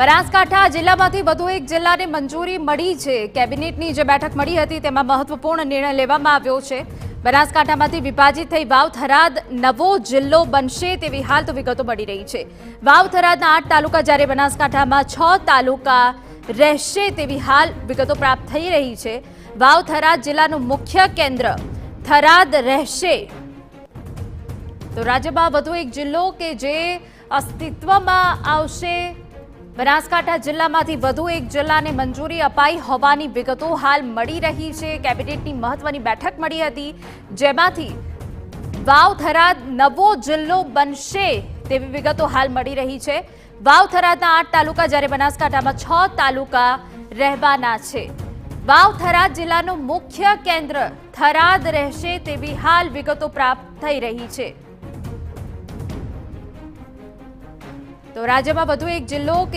બનાસકાંઠા જિલ્લામાંથી વધુ એક જિલ્લાને મંજૂરી મળી છે. કેબિનેટની જે બેઠક મળી હતી તેમાં મહત્વપૂર્ણ નિર્ણય લેવામાં આવ્યો છે. બનાસકાંઠામાંથી વિભાજિત થઈ વાવ થરાદ નવો જિલ્લો બનશે તેવી હાલ તો વિગતો મળી રહી છે. વાવ થરાદના આઠ તાલુકા જ્યારે બનાસકાંઠામાં છ તાલુકા રહેશે તેવી હાલ વિગતો પ્રાપ્ત થઈ રહી છે. વાવ થરાદ જિલ્લાનું મુખ્ય કેન્દ્ર થરાદ રહેશે. તો રાજ્યમાં વધુ એક જિલ્લો કે જે અસ્તિત્વમાં આવશે? બનાસકાંઠા જિલ્લામાંથી વધુ એક જિલ્લાને મંજૂરી અપાઈ હોવાની વિગતો હાલ મળી રહી છે. કેબિનેટની મહત્વની બેઠક મળી હતી, જેમાંથી વાવ થરાદ નવો જિલ્લો બનશે તેવી વિગતો હાલ મળી રહી છે. વાવ થરાદના આઠ તાલુકા જ્યારે બનાસકાંઠામાં છ તાલુકા રહેવાના છે. વાવ થરાદ જિલ્લાનું મુખ્ય કેન્દ્ર થરાદ રહેશે તેવી હાલ વિગતો પ્રાપ્ત થઈ રહી છે. તો રાજ્યમાં વધુ એક જિલ્લો કે